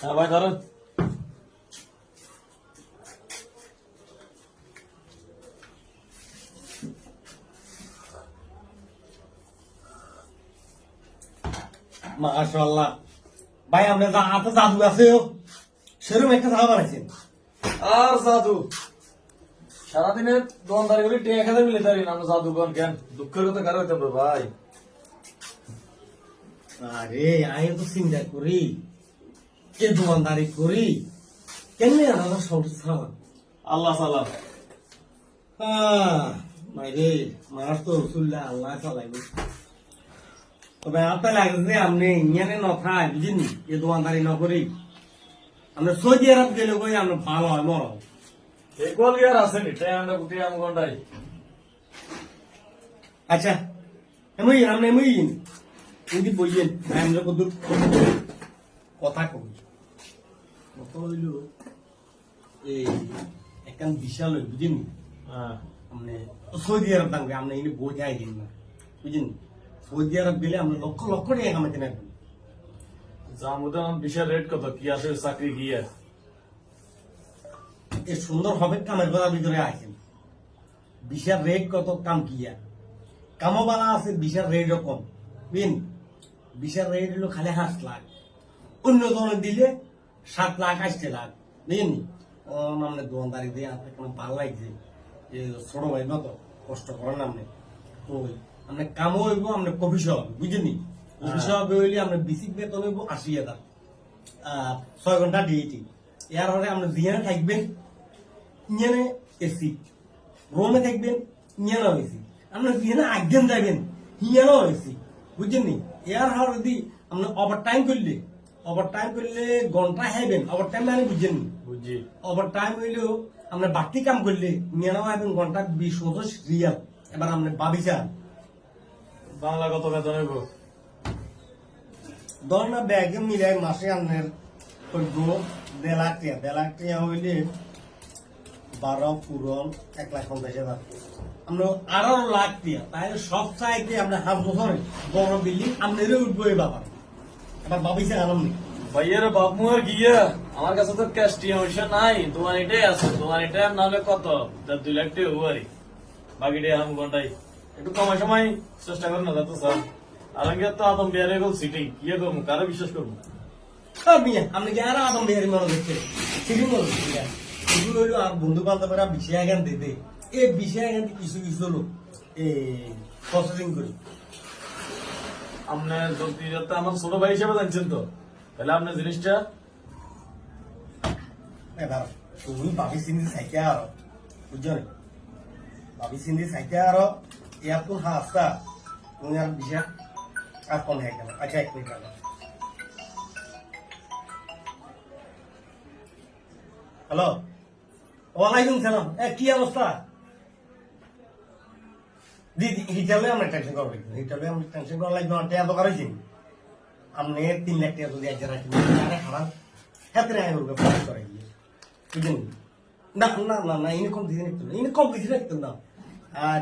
হ্যাঁ ভাই ধরেন মাশাআল্লাহ। ভাই, আমরা যা হাতে জাদু আছে সেরকম একটা জামা বানাইছেন আর জাদু। সারাদিনে দোকানদারি করে, টেকা খেতে মিলে তারি আমরা জাদু কোন কেন? দুঃখের কথা কারও হইতাম ভাই। আরে আমি তো চিন্তা করি। কে দোকানদারি করি। কেমনি সংসার চালাম আল্লাহ সালাম। মাইরে মানুষ তো রসুল্লাহ আল্লাহ চালাইব। তবে আপনার লাগে যে আপনি ইঞ্জানে নথায় বুঝিনি? এ দোকানদারি নকরি আমরা সৌদি আরব গেলে কই আমরা ভালো হয় মর এই কোয়াল গিয়ার আসেনি টেকা আমরা গুটি আম গন্ডাই আচ্ছা এমই আমরা এমই। কিন্তু বইয়েন আমরা কত কথা কই কত হইল এই একান বিশাল হই বুঝিনি? হ্যাঁ। মানে সৌদি আরব থাকবে আমরা এনে বোঝাই দিন না বুঝিনি? সৌদি আরব গেলে আমরা লক্ষ লক্ষ টাকা কামাইতে না জামুদান বিশাল রেট কত? কি আসে চাকরি কি এ সুন্দর হবে কামের কথার ভিতরে আছেন। বিশাল রেট কত কাম কিয়া কামবালা আছে বিশাল রেটও কম বুঝলেন বিশাল রেট হলো খালি হাঁস লাখ অন্য ধরনের দিলে সাত লাখ আশি লাখ। বুঝলেন ও মানে দোকানদারি দিয়ে আপনার কোনো ভালো লাগছে যে ছোট ভাই না তো কষ্ট করেন আপনি। তো আপনি কামও হইব আপনি কফি সহ বুঝলেন কফি সহ হইলে আপনার বেসিক বেতন হইব আশি হাজার। আর ছয় ঘণ্টা ডিউটি এর পরে আপনি জিয়ানে থাকবেন ইঞ্জানে এসি। রোমে থাকবেন ইঞ্জানও এসি। আপনার জিয়ানে আজ্ঞান যাবেন হিয়ানও এসি। বুঝছেন নি? এর হার যদি আপনি ওভার টাইম করলে ওভার টাইম করলে ঘণ্টা খাইবেন ওভার টাইম মানে বুঝছেন বুঝছি ওভার টাইম হইলেও আপনার বাড়তি কাম করলে ঘণ্টা বিশ পঁচিশ রিয়াল। এবার আপনি ভাবি বাংলা কত বেতন হইব? ধর না ব্যাগে মিলাই মাসে আপনার চোদ্দ দেড় লাখ দেড় হইলে বারো পূরণ এক লাখ পঞ্চাশ হাজার। আমরা আরও লাখ টাকা তাহলে সব চাইতে আমরা হাফ বছরে বড় বিল্ডিং আপনারও উঠবো এই বাবার এবার ভাবিছে আনন্দ নেই। ভাইয়ের বাপ মুয়ার গিয়া আমার কাছে তো ক্যাশ টিয়া নাই তোমার এটাই আছে তোমার এটা নাহলে কত? তা দুই লাখ টাকা হুয়ারি বাকিটা আম গন্ডাই একটু কমাই সময় চেষ্টা করো না তো স্যার। আর আমি তো আদম বিয়ারে গেল সিটিং ইয়ে করব কারও বিশ্বাস করব? সব মিয়া আপনি কি আর আদম বিহারি মনে দেখছে মনে দেখছে এগুলো হইল বন্ধু বান্ধবরা বিশে এখান দিতে এই বিশে কিছু কিছু লোক এই প্রসেসিং করি। আপনার যদি আমার ছোট ভাই হিসেবে জানছেন তো। তাহলে আপনার জিনিসটা তুমি ভাবি চিন্তি চাইতে ভাবি চিন্তি চাইতে আরও। ইয়াত কোন হাসতা তুমি আর বিশা আর কম হয়ে আচ্ছা এক মিনিট হ্যালো ওয়ালাইকুম সালাম এ, কি অবস্থা হিটালে আমরা টেনশন করব হিটালে আমরা টেনশন করা লাগবে না টেয়া দোকান হয়েছি আপনি তিন লাখ টাকা যদি আজ রাখি আরে হারাম হাতে রায় ফোন করে গিয়ে বুঝলেন? না না না না, ইনি কম দিয়ে নিতেন না। ইনি কম দিয়ে নিতেন না।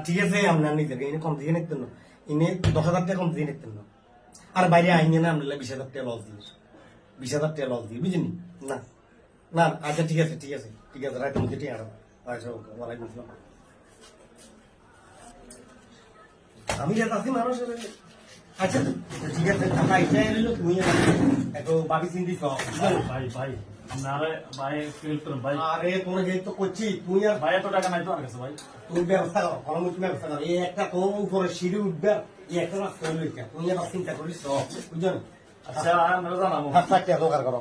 ঠিক আছে আপনার নিজের ইনি কম দিয়ে নিতেন না। ইনি দশ হাজার টাকা কম দিয়ে নিতেন না। আর বাইরে আইনে না আপনার বিশ হাজার টাকা লস দিয়ে বিশ হাজার টাকা লস দিয়ে বুঝলি না না আচ্ছা ঠিক আছে ঠিক আছে ঠিক আছে রাখুন ঠিক আছে আচ্ছা ওকে, ওয়ালাইকুম আসসালাম। আমি যা আছি মানুষের আচ্ছা ঠিক আছে টাকা ইচ্ছা এলো তুমি একটু ভাবি চিন্তি ভাই ভাই আপনারা ভাই ফিল করুন ভাই। আরে তোর যেহেতু তো করছি তুই আর ভাই এত টাকা নাই তো আমার কাছে ভাই। তুমি ব্যবস্থা করো কলম তুমি ব্যবস্থা করো। এই একটা তোর উপরে সিঁড়ি উঠবে এই একটা রাস্তা তুমি আর চিন্তা করিস বুঝছ আচ্ছা আমরা জানাব। হাত চারটে দোকান করো।